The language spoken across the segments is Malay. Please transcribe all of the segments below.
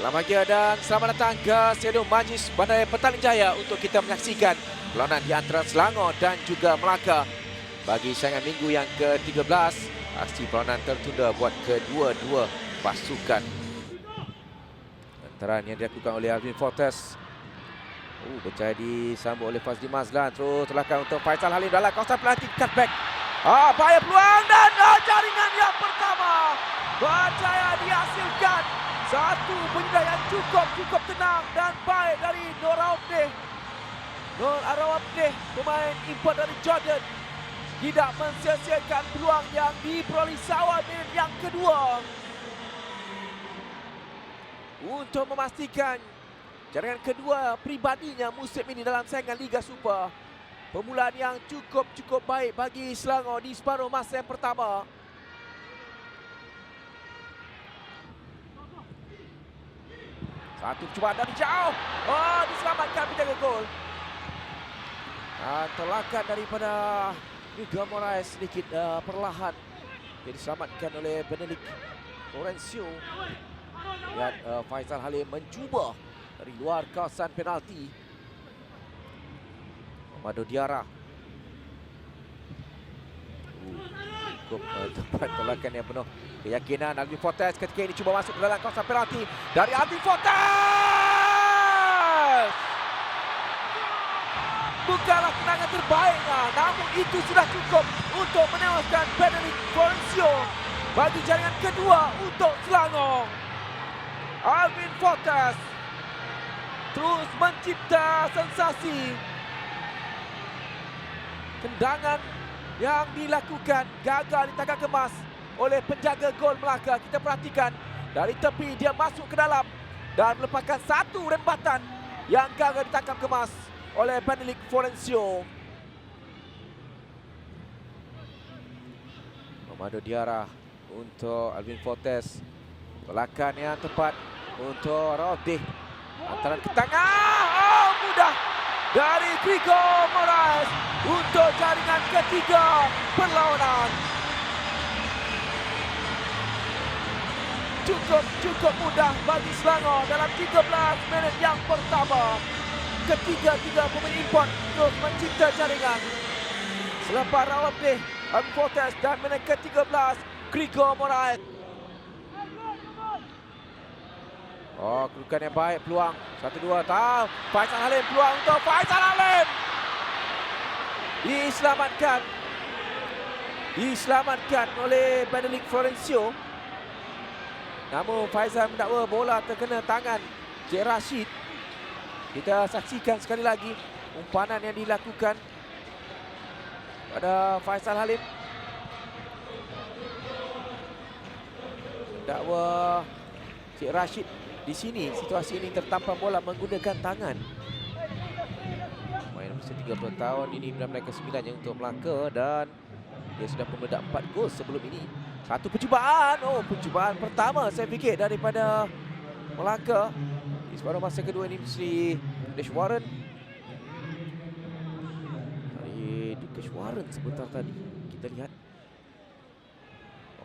Selamat pagi dan selamat datang ke Stadium Majlis Bandaraya Petaling Jaya untuk kita menyaksikan perlawanan di antara Selangor dan juga Melaka. Bagi saingan minggu yang ke-13, aksi perlawanan tertunda buat kedua-dua pasukan. Antara yang dilakukan oleh Alvin Fortes. Uh, berjaya disambut oleh Fazli Mazlan. Terus terlakukan untuk Faisal Halim dalam kawasan pelatih cutback. Ah, bahaya peluang dan ah, jaringan yang pertama. Berjaya dihasilkan. Satu penyedia yang cukup cukup tenang dan baik dari Nur Arawabdeh. Nur Arawabdeh pemain import dari Jordan tidak mensia-siakan peluang yang diperoleh Sawal minit yang kedua. Untuk memastikan jaringan kedua pribadinya musim ini dalam saingan Liga Super. Permulaan yang cukup-cukup baik bagi Selangor di separuh masa yang pertama. Satu percubaan dari jauh. Oh, diselamatkan penjaga gol. Dan tolakan daripada Miguel Moraes sedikit uh, perlahan. Dia diselamatkan oleh Benelik Florencio. Dan uh, Faisal Halim mencuba dari luar kawasan penalti. Mado Diarra. Cukup uh, tempat tolakan yang penuh keyakinan Alvin Fortes ketika ini cuba masuk ke dalam kawasan penalti dari Alvin Fortes. Bukanlah tenangan terbaiknya, namun itu sudah cukup untuk menewaskan Benelik Florencio bagi jaringan kedua untuk Selangor. Alvin Fortes terus mencipta sensasi. Tendangan yang dilakukan gagal ditangkap kemas oleh penjaga gol Melaka. Kita perhatikan dari tepi dia masuk ke dalam dan melepaskan satu rembatan yang gagal ditangkap kemas oleh Benelik Florencio. Mamado Diarra untuk Alvin Fortes. Tolakan yang tepat untuk Rodih. Antaran ke tengah. Oh, mudah dari Krigo Moraes untuk jaringan ketiga perlawanan. Cukup cukup mudah bagi Selangor dalam 13 minit yang pertama. Ketiga-tiga pemain import terus mencipta jaringan. Selepas Rawabdeh, Fortes dan minit ke-13, Krigo Moraes. Oh, kedudukan yang baik peluang. Satu dua tahu. Faisal Halim peluang untuk Faisal Halim. Diselamatkan. Diselamatkan oleh Benelik Florencio. Namun Faisal mendakwa bola terkena tangan Cik Rashid. Kita saksikan sekali lagi umpanan yang dilakukan pada Faisal Halim. Mendakwa Cik Rashid di sini situasi ini tertampar bola menggunakan tangan. Main berusia 30 tahun ini benar-benar ke-9 yang untuk Melaka dan dia sudah pun meledak 4 gol sebelum ini. Satu percubaan. Oh, percubaan pertama saya fikir daripada Melaka. Di separuh masa kedua ini mesti Dish Warren. Dari Dish Warren sebentar tadi. Kita lihat.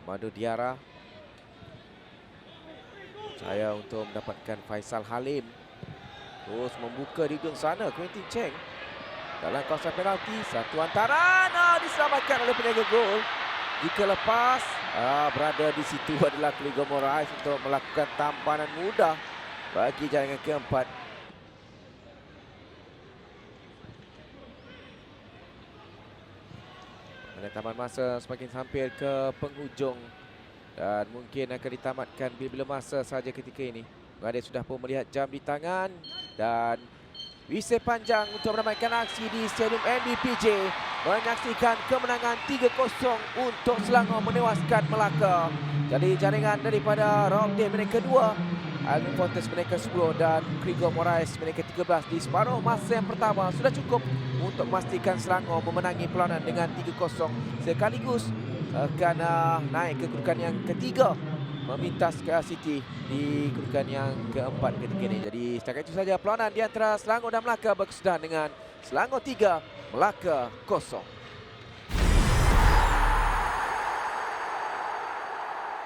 Mamado Diarra saya untuk mendapatkan Faisal Halim. Terus membuka di ujung sana Quentin Cheng. Dalam kawasan penalti, satu antaran ah, diselamatkan oleh penjaga gol. Jika lepas, ah, berada di situ adalah Kligo Moraes untuk melakukan tampanan mudah bagi jaringan keempat. Dan taman masa semakin hampir ke penghujung dan mungkin akan ditamatkan bila-bila masa saja ketika ini. Berada sudah pun melihat jam di tangan dan whistle panjang untuk menamakan aksi di Stadium NBPJ menyaksikan kemenangan 3-0 untuk Selangor menewaskan Melaka. Jadi jaringan daripada round day minit kedua Alvin Fortes minit ke-10 dan Krigo Moraes minit ke-13 di separuh masa yang pertama sudah cukup untuk memastikan Selangor memenangi perlawanan dengan 3-0 sekaligus akan uh, naik ke kedudukan yang ketiga memintas ke City di kedudukan yang keempat ketika ini. Jadi setakat itu saja perlawanan di antara Selangor dan Melaka berkesudahan dengan Selangor 3, Melaka 0.